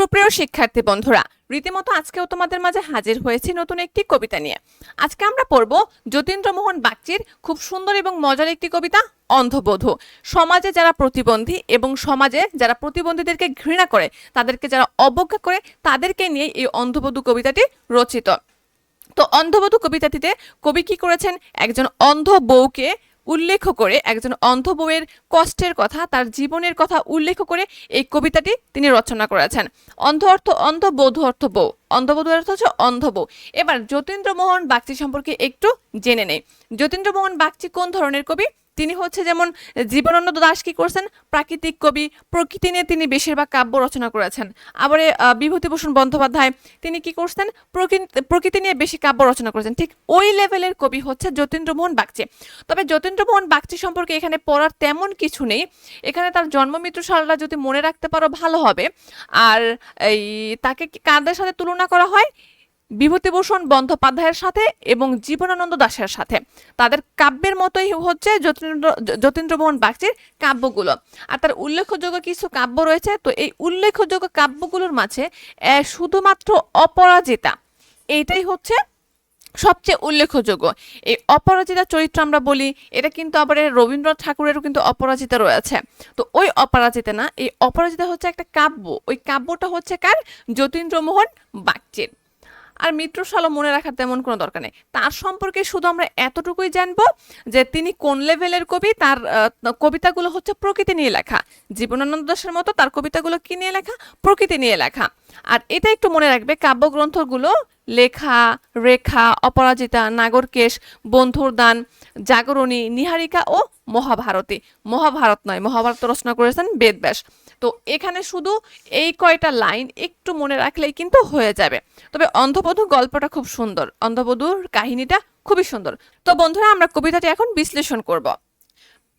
সুপ্রিয় শিক্ষার্থী বন্ধুরা, রীতিমতো আজকেও তোমাদের মাঝে হাজির হয়েছি নতুন একটি কবিতা নিয়ে। আজকে আমরা পড়ব যতীন্দ্রমোহন বাগচির খুব সুন্দর এবং মজার একটি কবিতা, অন্ধবধূ। সমাজে যারা প্রতিবন্ধী এবং সমাজে যারা প্রতিবন্ধীদেরকে ঘৃণা করে, তাদেরকে যারা অবজ্ঞা করে, তাদেরকে নিয়ে এই অন্ধবধূ কবিতাটি রচিত। তো অন্ধবধূ কবিতাটিতে কবি কি করেছেন? একজন অন্ধ বউকে উল্লেখ করে একজন অন্ধ বউয়ের কষ্টের কথা, তার জীবনের কথা উল্লেখ করে এই কবিতাটি তিনি রচনা করেছেন। অন্ধ অর্থ অন্ধ বধূ অর্থ বউ। অন্ধবধূ অর্থ হচ্ছে অন্ধ বউ। এবার যতীন্দ্রমোহন বাগচি সম্পর্কে একটু জেনে নেই। যতীন্দ্রমোহন বাগচি কোন ধরনের কবি? তিনি হচ্ছে যেমন জীবনানন্দ দাস কি করছেন? প্রাকৃতিক কবি, প্রকৃতি নিয়ে তিনি বেশিরভাগ কাব্য রচনা করেছেন। আবার বিভূতিভূষণ বন্দ্যোপাধ্যায়, তিনি কি করছেন? প্রকৃতি প্রকৃতি নিয়ে বেশি কাব্য রচনা করেছেন। ঠিক ওই লেভেলের কবি হচ্ছে যতীন্দ্রমোহন বাগচি। তবে যতীন্দ্রমোহন বাগচি সম্পর্কে এখানে পড়ার তেমন কিছু নেই। এখানে তার জন্মমৃত্যু সালটা যদি মনে রাখতে পারো ভালো হবে। আর এই তাকে কাদের সাথে তুলনা করা হয়? বিভূতিভূষণ বন্দ্যোপাধ্যায়ের সাথে এবং জীবনানন্দ দাশের সাথে। তাদের কাব্যের মতোই হচ্ছে যতীন্দ্র, যতীন্দ্রমোহন বাগচির কাব্যগুলো। আর তার উল্লেখযোগ্য কিছু কাব্য রয়েছে, তো এই উল্লেখযোগ্য কাব্যগুলোর মাঝে শুধুমাত্র অপরাজিতা, এইটাই হচ্ছে সবচেয়ে উল্লেখযোগ্য। এই অপরাজিতা চরিত্র আমরা বলি, এটা কিন্তু আবার রবীন্দ্রনাথ ঠাকুরেরও কিন্তু অপরাজিতা রয়েছে। তো ওই অপরাজিতা না, এই অপরাজিতা হচ্ছে একটা কাব্য, ওই কাব্যটা হচ্ছে কার? যতীন্দ্রমোহন বাগচির। আর মিত্র মিত্রশালও মনে রাখার তেমন কোনো দরকার নেই। তার সম্পর্কে শুধু আমরা এতটুকুই জানব যে তিনি কোন লেভেলের কবি, তার কবিতাগুলো হচ্ছে প্রকৃতি নিয়ে লেখা। জীবনানন্দ দাসের মতো তার কবিতাগুলো কি নিয়ে লেখা? প্রকৃতি নিয়ে লেখা। আর এটা একটু মনে রাখবে, কাব্যগ্রন্থগুলো লেখা, রেখা, অপরাজিতা, নাগরকেশ বন্ধুর দান জাগরণী, নিহারিকা ও মহাভারতী। মহাভারত নয়, মহাভারত রচনা করেছেন বেদব্যাস। তো এখানে শুধু এই কয়টা লাইন একটু মনে রাখলেই কিন্তু হয়ে যাবে। তবে অন্ধবধূ গল্পটা খুব সুন্দর, অন্ধবধূর কাহিনীটা খুবই সুন্দর। তো বন্ধুরা, আমরা কবিতাটি এখন বিশ্লেষণ করব।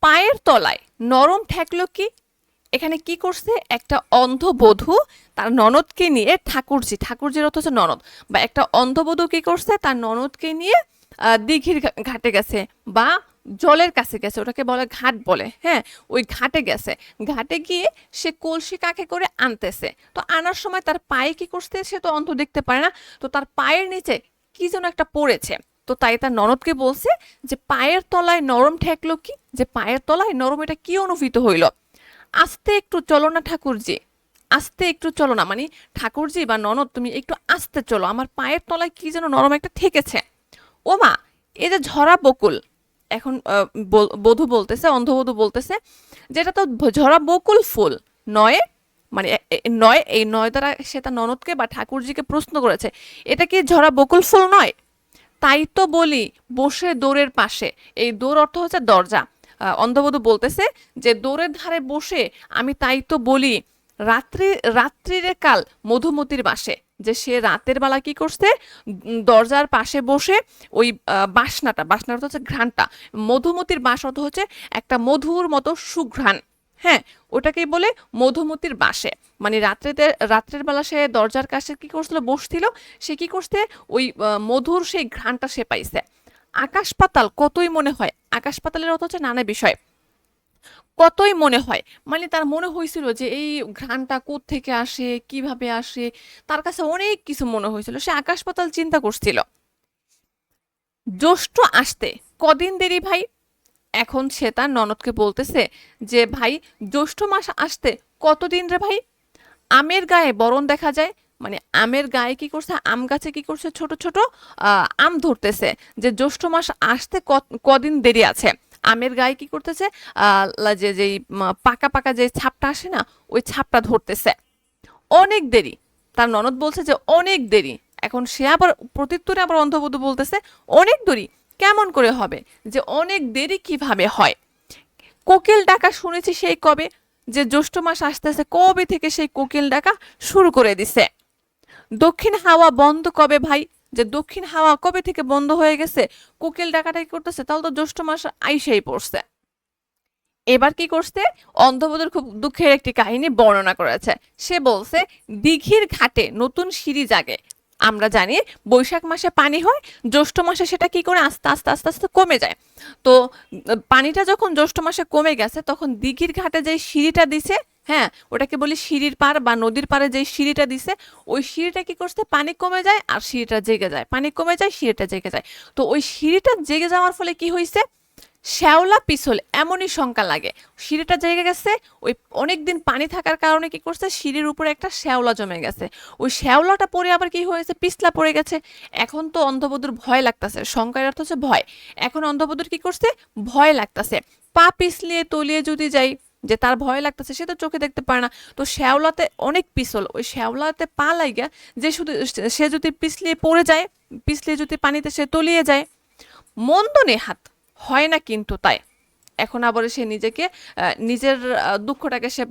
পায়ের তলায় নরম ঠেকলো কি? এখানে কি করছে? একটা অন্ধ বধূ তার ননদকে নিয়ে ঠাকুরজি, ঠাকুরজির অর্থ হচ্ছে ননদ, বা একটা অন্ধবধূ কি করছে? তার ননদকে নিয়ে দিঘির ঘাটে গেছে বা জলের কাছে গেছে, ওটাকে বলে ঘাট বলে হ্যাঁ? ওই ঘাটে গেছে। ঘাটে গিয়ে সে কলসি কাকে করে আনতেছে। তো আনার সময় তার পায়ে কি করছে? সে তো অন্ধ দেখতে পারে না। তো তার পায়ের নিচে কি যেন একটা পড়েছে। তো তাই তার ননদকে বলছে যে, পায়ের তলায় নরম ঠেকলো কি? যে, পায়ের তলায় নরম এটা কি অনুভূত হইল? আস্তে একটু চলো না ঠাকুরজি। আস্তে একটু চলো না। মানে ঠাকুরজি বা ননদ, তুমি একটু আস্তে চলো। আমার পায়ের তলায় কি যেন নরম একটা ঠেকেছে। ও মা, এই যে ঝরা বকুল। এখন বধূ বলতেছে, অন্ধবধূ বলতেছে, যেটা তো ঝরা বকুল ফুল। নয় মানে এ- এ- নয়, এই নয় দ্বারা সে তার ননদকে বা ঠাকুরজিকে প্রশ্ন করেছে, এটা কি ঝরা বকুল ফুল নয়? তাই তো বলি, বসে দোরের পাশে। এই দোর অর্থ হচ্ছে দরজা। অন্ধবধূ বলতেছে যে দোরের ধারে বসে আমি তাই তো বলি, রাত্রি, রাত্রির কাল মধুমতির বাসে, যে সে রাতের বেলা কি করছে দরজার পাশে বসে ওই বাসনাটা বাসনাটা হচ্ছে ঘ্রাণটা, মধুমতির বাস অর্থ হচ্ছে একটা মধুর মতো সুঘ্রাণ হ্যাঁ ওটাকেই বলে মধুমতির বাসে মানে রাত্রিতে, রাত্রের বেলা সে দরজার কাছে কি করছিল, বসছিল, সে কি করছে, ওই মধুর সেই ঘ্রাণটা সে পাইছে আকাশ পাতাল কতই মনে হয়? আকাশ পাতালের অর্থ হচ্ছে নানা বিষয়। কতই মনে হয়? মানে তার মনে হয়েছিল যে এই ঘ্রাণটা থেকে আসে, কীভাবে আসে? তার কাছে অনেক কিছু মনে হয়েছিল। সে আকাশ পাতাল চিন্তা করছিল। জ্যৈষ্ঠ আসতে কদিন দেরি ভাই? এখন সে তার ননদকে বলতেছে যে, ভাই, জ্যৈষ্ঠ মাস আসতে কতদিন রে ভাই? আমের গায়ে বরণ দেখা যায় মানে আমের গায়ে কি করছে, আম গাছে কি করছে, ছোট ছোট আম ধরতেছে যে জ্যৈষ্ঠ মাস আসতে কদিন দেরি আছে। আমের গায়ে কি করতেছে যে, যেই পাকা পাকা যে ছাপটা আসে না, ওই ছাপটা ধরতেছে। অনেক দেরি। তার ননদ বলছে যে অনেক দেরি। এখন সে আবার প্রত্যুত্তরে আবার অন্ধবধূ বলতেছে, অনেক দেরি, কেমন করে হবে? যে অনেক দেরি কীভাবে হয়? কোকিল ডাকা শুনেছি সেই কবে, যে জ্যৈষ্ঠ মাস আসতেছে, কবে থেকে সেই কোকিল ডাকা শুরু করে দিছে? দক্ষিণ হাওয়া বন্ধ কবে ভাই? যে দক্ষিণ হাওয়া কবে থেকে বন্ধ হয়ে গেছে? কোকিল ডাকাটা কি করতেছে, তাহলে তো জ্যৈষ্ঠ মাস আইসেই পড়ছে। এবার কি করছে? অন্ধবধূর খুব দুঃখের একটি কাহিনী বর্ণনা করেছে। সে বলছে, দিঘির ঘাটে নতুন সিঁড়ি জাগে। আমরা জানি বৈশাখ মাসে পানি হয়, জ্যৈষ্ঠ মাসে সেটা কি করে আস্তে আস্তে আস্তে আস্তে কমে যায়। তো, পানিটা যখন জ্যৈষ্ঠ মাসে কমে গেছে, তখন দিঘির ঘাটে যে সিঁড়িটা দিছে হ্যাঁ ওটাকে বলি সিঁড়ির পার বা নদীর পারে যে সিঁড়িটা দিছে, ওই সিঁড়িটা কি করছে? পানি কমে যায় আর সিঁড়িটা জেগে যায়। পানি কমে যায়, সিঁড়িটা জেগে যায়। তো ওই সিঁড়িটা জেগে যাওয়ার ফলে কি হয়েছে শ্যাওলা পিছল, এমনই শঙ্কা লাগে। সিঁড়িটা জেগে গেছে, ওই অনেক দিন পানি থাকার কারণে কি করছে? সিঁড়ির উপরে একটা শ্যাওলা জমে গেছে। ওই শ্যাওলাটা পরে আবার কি হয়েছে? পিছলা পড়ে গেছে। এখন তো অন্ধবধূর ভয় লাগতেছে। শঙ্কার অর্থ হচ্ছে ভয়। এখন অন্ধবধূর কি করছে? ভয় লাগতেছে। পা পিছলিয়ে তলিয়ে যদি যাই যে তার ভয় লাগতেছে, সে তো চোখে দেখতে পারে না। তো শ্যাওলাতে অনেক পিছল ওই শ্যাওলাতে পা লাইগা যে শুধু সে যদি পিছলিয়ে পড়ে যায়, পিছলিয়ে যদি পানিতে সে তলিয়ে যায়, মন্দ নেহাত হয় না কিন্তু তাই। এখন আবার সে নিজেকে নিজের দুঃখটাকে সে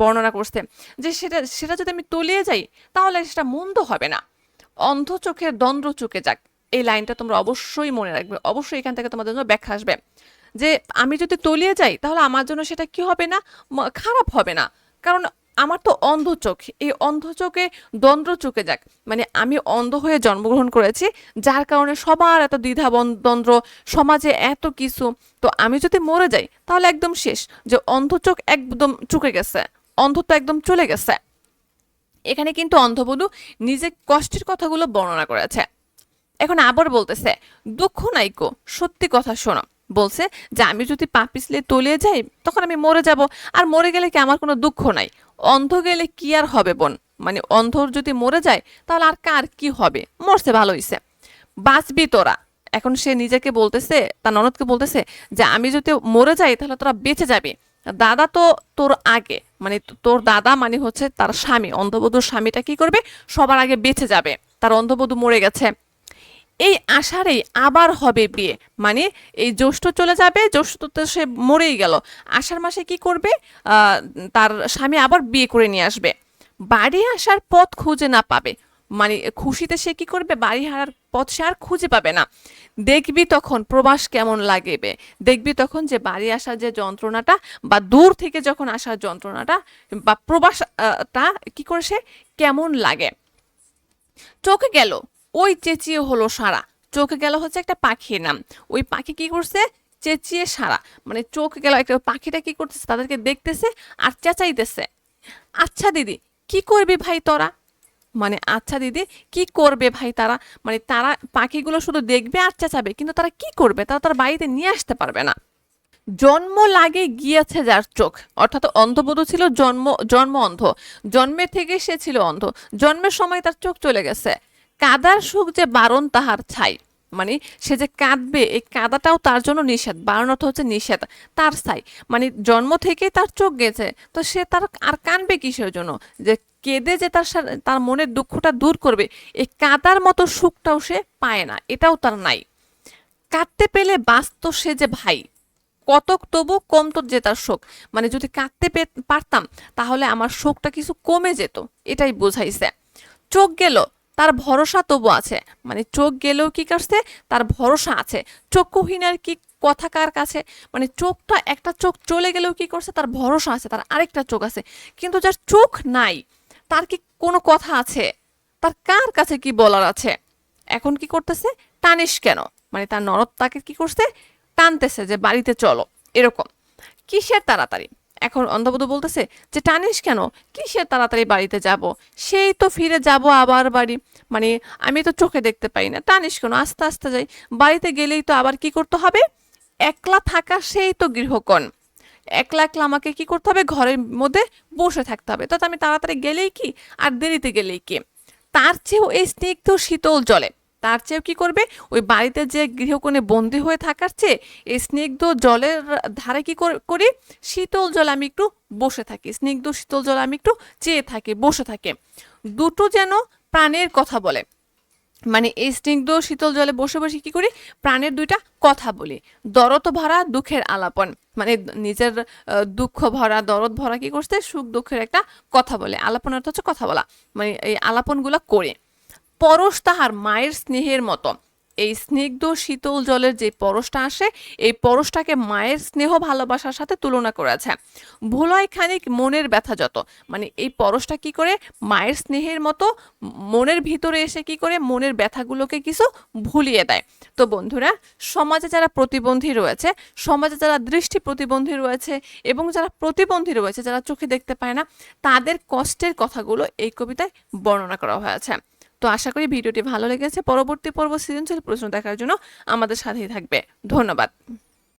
বর্ণনা করছে যে সেটা সেটা যদি আমি তলিয়ে যাই, তাহলে সেটা মন্দ হবে না। অন্ধ চোখের দ্বন্দ্ব চোখে যাক। এই লাইনটা তোমরা অবশ্যই মনে রাখবে, অবশ্যই এখান থেকে তোমাদের জন্য ব্যাখ্যা আসবে। যে আমি যদি তলিয়ে যাই, তাহলে আমার জন্য সেটা কি হবে না? খারাপ হবে না। কারণ আমার তো অন্ধ চোখ। এই অন্ধ চোখে দ্বন্দ্ব চুকে যাক। মানে আমি অন্ধ হয়ে জন্মগ্রহণ করেছি, যার কারণে সবার এত দ্বিধা দ্বন্দ্ব, সমাজে এত কিছু। তো আমি যদি মরে যাই, তাহলে একদম শেষ। যে অন্ধ চোখ একদম চুকে গেছে। অন্ধত্ব একদম চলে গেছে। এখানে কিন্তু অন্ধবধূ নিজে কষ্টের কথাগুলো বর্ণনা করেছে। এখন আবার বলতেছে, দুঃখ নাইকো সত্যি কথা শোনো। বলছে যে আমি যদি পা পিছলে তলিয়ে যাই, তখন আমি মরে যাব। আর মরে গেলে কি আমার কোনো দুঃখ নাই? অন্ধ গেলে কি আর হবে বোন? মানে অন্ধর যদি মরে যায়, তাহলে আর কার কি হবে? মরছে, ভালো হইছে। বাঁচবি তোরা। এখন সে নিজেকে বলতেছে, তার ননদকে বলতেছে যে আমি যদি মরে যাই, তাহলে তোরা বেঁচে যাবি। দাদা তো তোর আগে মানে তোর দাদা মানে হচ্ছে তার স্বামী। অন্ধবধূর স্বামীটা কি করবে? সবার আগে বেঁচে যাবে। তার অন্ধবধূ মরে গেছে। এই আষাঢ়েই আবার হবে বিয়ে। মানে এই জ্যৈষ্ঠ চলে যাবে, জ্যৈষ্ঠ তো সে মরেই গেল। আষাঢ় মাসে কি করবে? তার স্বামী আবার বিয়ে করে নিয়ে আসবে। বাড়ি আসার পথ খুঁজে না পাবে। মানে খুশিতে সে কি করবে? বাড়ি হারার পথ সে আর খুঁজে পাবে না। দেখবি তখন প্রবাস কেমন লাগবে। দেখবি তখন যে বাড়ি আসার যে যন্ত্রণাটা বা দূর থেকে যখন আসার যন্ত্রণাটা বা প্রবাসটা কি করে সে কেমন লাগে। চোখে গেল। ওই চেঁচিয়ে হলো সারা। চোখে গেল হচ্ছে একটা পাখির নাম। ওই পাখি কি করছে? চেঁচিয়ে সারা। মানে চোখ গেল একটা পাখিটা কি করতেছে? তাদেরকে দেখতেছে আর চেঁচাইতেছে। আচ্ছা দিদি, কি করবি ভাই তোরা? মানে আচ্ছা দিদি, কি করবে ভাই তারা? মানে তারা পাখিগুলো শুধু দেখবে আর চেঁচাবে, কিন্তু তারা কি করবে? তারা তার বাড়িতে নিয়ে আসতে পারবে না। জন্ম লাগে গিয়েছে যার চোখ। অর্থাৎ অন্ধবোধ ছিল জন্ম জন্ম অন্ধ। জন্মের থেকে সে ছিল অন্ধ। জন্মের সময় তার চোখ চলে গেছে। কাদার সুখ যে বারণ তাহার ছাই। মানে সে যে কাঁদবে, এই কাদাটাও তার জন্য নিষেধ। বারণ অর্থ হচ্ছে নিষেধ, তার ছাই। মানে জন্ম থেকেই তার চোখ গেছে, তো সে তার আর কানবে কিসের জন্য? যে কেঁদে যে তার তার মনের দুঃখটা দূর করবে, এই কাদার মতো সুখটাও সে পায় না, এটাও তার নাই। কাঁদতে পেলে বাঁচত সে যে ভাই, কতক তবু কমতো যে তার শোক। মানে যদি কাঁদতে পারতাম, তাহলে আমার শোকটা কিছু কমে যেত, এটাই বোঝাইছে। চোখ গেল তার ভরসা তবু আছে। মানে চোখ গেলেও কি করছে তার ভরসা আছে। চক্ষুহীনের কি কথা কার কাছে? মানে চোখটা একটা চোখ চলে গেলেও কি করছে? তার ভরসা আছে, তার আরেকটা চোখ আছে। কিন্তু যার চোখ নাই, তার কি কোনো কথা আছে? তার কার কাছে কি বলার আছে? এখন কি করতেছে? টানিস কেন? মানে তার নরদ তাকে কি করছে? টানতেছে যে বাড়িতে চলো। এরকম। কিসের তাড়াতাড়ি? এখন অন্ধবধূ বলতেছে যে, টানিস কেন? কিসের তাড়াতাড়ি বাড়িতে যাব? সেই তো ফিরে যাব আবার বাড়ি। মানে আমি তো চোখে দেখতে পাই না। টানিস কেন? আস্তে আস্তে যাই। বাড়িতে গেলেই তো আবার কি করতে হবে? একলা থাকা সেই তো গৃহকোণ। একলা একলা আমাকে কি করতে হবে? ঘরের মধ্যে বসে থাকতে হবে। তো আমি তাড়াতাড়ি গেলেই কি? আর দেরিতে গেলেই কি? তার চেয়েও এই স্নিগ্ধ শীতল জলে তার চেয়েও কি করবে? ওই বাড়িতে যে গৃহকোণে বন্দি হয়ে থাকার চেয়ে এই স্নিগ্ধ জলের ধারে কি কর- শীতল জল আমি একটু বসে থাকি। স্নিগ্ধ শীতল জল আমি একটু চেয়ে থাকি, বসে থাকি। দুটো যেন প্রাণের কথা বলে। মানে এই স্নিগ্ধ শীতল জলে বসে বসে কি করি? প্রাণের দুইটা কথা বলি। দরদ ভরা, দুঃখের আলাপন। মানে নিজের দুঃখ ভরা, দরদ ভরা কি করছে? সুখ দুঃখের একটা কথা বলে। আলাপন অর্থ হচ্ছে কথা বলা। মানে এই আলাপনগুলো করে। পরশ তাহার মায়ের স্নেহের মতো। এই স্নিগ্ধ শীতল জলের যে পরশটা আসে, এই পরশটাকে মায়ের স্নেহ ভালোবাসার সাথে তুলনা করেছে। ভোলয় খানিক মনের ব্যথা যত মানে এই পরশটা কি করে মায়ের স্নেহের মতো, মনের ভিতরে এসে কি করে মনের ব্যথাগুলোকে কিছু ভুলিয়ে দেয়। তো বন্ধুরা, সমাজে যারা প্রতিবন্ধী রয়েছে, সমাজে যারা দৃষ্টি প্রতিবন্ধী রয়েছে এবং যারা প্রতিবন্ধী রয়েছে, যারা চোখে দেখতে পায় না, তাদের কষ্টের কথাগুলো এই কবিতায় বর্ণনা করা হয়েছে। তো আশা করি ভিডিওটি ভালো লেগেছে। পরবর্তী পর্ব সৃজনশীল প্রশ্ন দেখার জন্য আমাদের সাথেই থাকবে। ধন্যবাদ।